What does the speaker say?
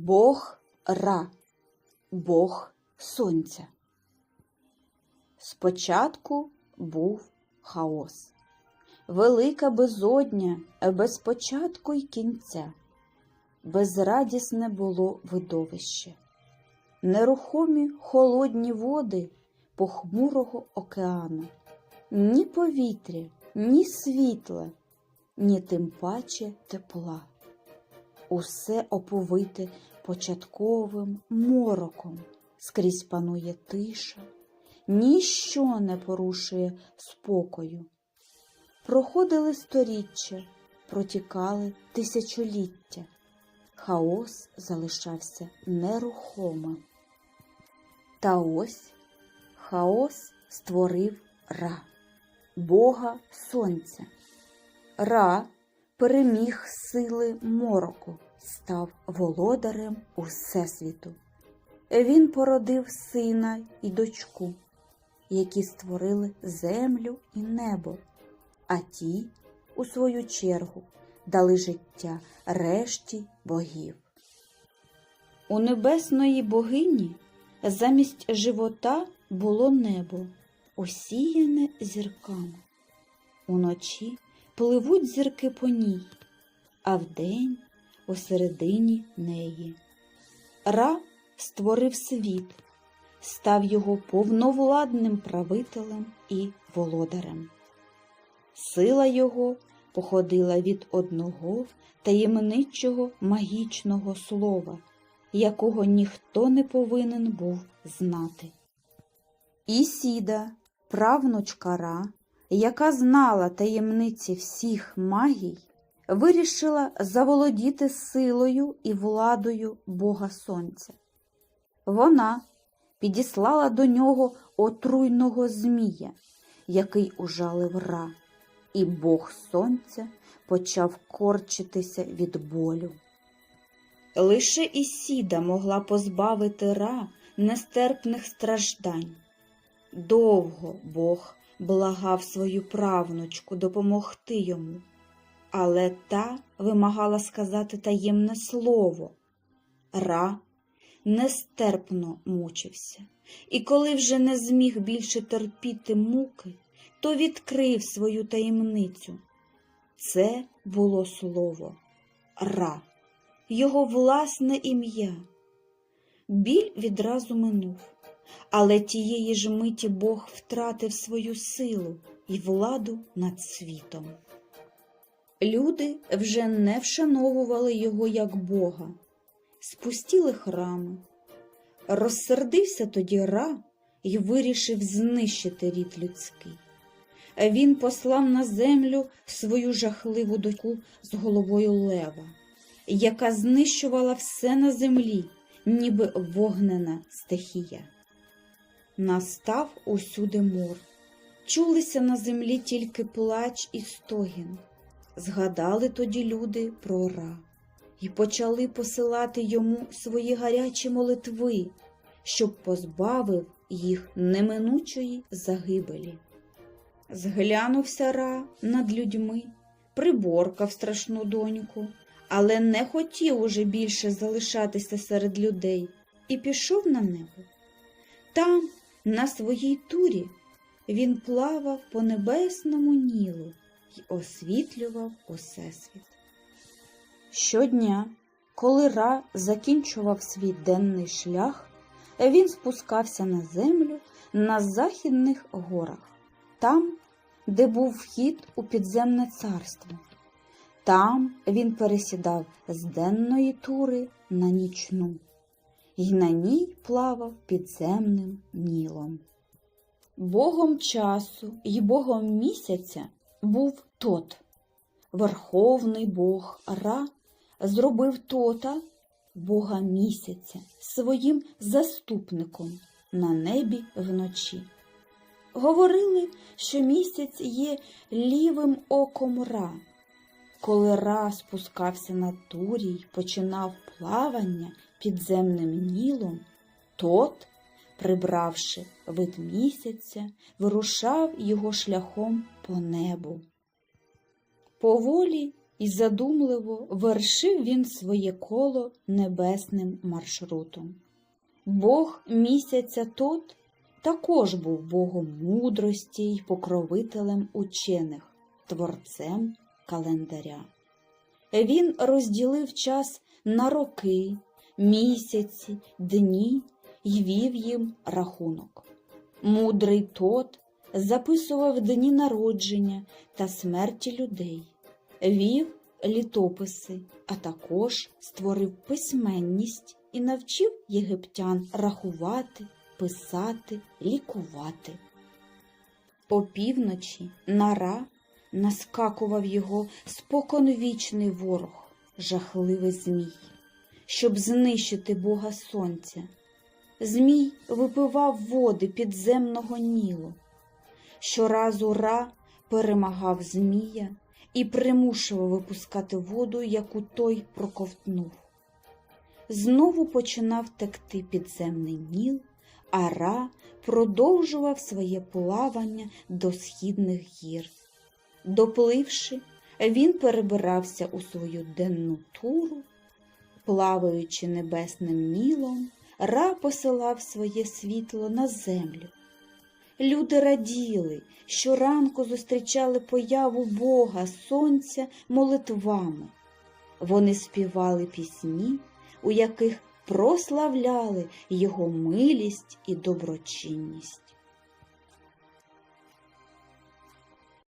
Бог Ра, Бог Сонця. Спочатку був хаос, велика безодня без початку й кінця, безрадісне було видовище, нерухомі холодні води похмурого океану, ні повітря, ні світла, ні тим паче тепла. Усе оповите початковим мороком, скрізь панує тиша, ніщо не порушує спокою. Проходили сторіччя, протікали тисячоліття, хаос залишався нерухомим. Та ось хаос створив Ра, Бога Сонця. Ра переміг сили мороку, став володарем Усесвіту. Він породив сина і дочку, які створили землю і небо, а ті, у свою чергу, дали життя решті богів. У небесної богині замість живота було небо, осіяне зірками. Уночі пливуть зірки по ній, а вдень посередині неї. Ра створив світ, став його повновладним правителем і володарем. Сила його походила від одного таємничого магічного слова, якого ніхто не повинен був знати. Ісіда, правнучка Ра, яка знала таємниці всіх магій, вирішила заволодіти силою і владою Бога Сонця. Вона підіслала до нього отруйного змія, який ужалив Ра, і Бог Сонця почав корчитися від болю. Лише Ісіда могла позбавити Ра нестерпних страждань. Довго Бог благав свою правнучку допомогти йому, але та вимагала сказати таємне слово. Ра нестерпно мучився, і коли вже не зміг більше терпіти муки, то відкрив свою таємницю. Це було слово Ра, його власне ім'я. Біль відразу минув. Але тієї ж миті Бог втратив свою силу і владу над світом. Люди вже не вшановували його як Бога, спустіли храми. Розсердився тоді Ра і вирішив знищити рід людський. Він послав на землю свою жахливу дочку з головою лева, яка знищувала все на землі, ніби вогнена стихія. Настав усюди мор. Чулися на землі тільки плач і стогін. Згадали тоді люди про Ра і почали посилати йому свої гарячі молитви, щоб позбавив їх неминучої загибелі. Зглянувся Ра над людьми, приборкав страшну доньку, але не хотів уже більше залишатися серед людей і пішов на небо. Там, на своїй турі, він плавав по небесному нілу й освітлював усесвіт. Щодня, коли Ра закінчував свій денний шлях, він спускався на землю на західних горах, там, де був вхід у підземне царство. Там він пересідав з денної тури на нічну і на ній плавав підземним нілом. Богом часу і богом місяця був тот. Верховний Бог Ра зробив тота, Бога місяця, своїм заступником на небі вночі. Говорили, що місяць є лівим оком Ра. Коли Ра спускався на турі й починав плавання підземним нілом, тот, прибравши вид місяця, вирушав його шляхом по небу. Поволі і задумливо вершив він своє коло небесним маршрутом. Бог місяця тот також був богом мудрості й покровителем учених, творцем календаря. Він розділив час на роки, місяці, дні й вів їм рахунок. Мудрий тот записував дні народження та смерті людей, вів літописи, а також створив письменність і навчив єгиптян рахувати, писати, лікувати. Опівночі на Ра наскакував його споконвічний ворог, жахливий змій, щоб знищити Бога Сонця. Змій випивав води підземного Нілу. Щоразу Ра перемагав Змія і примушував випускати воду, яку той проковтнув. Знову починав текти підземний Ніл, а Ра продовжував своє плавання до східних гір. Допливши, він перебирався у свою денну туру, плаваючи небесним нілом, Ра посилав своє світло на землю. Люди раділи, щоранку зустрічали появу Бога Сонця молитвами. Вони співали пісні, у яких прославляли його милість і доброчинність.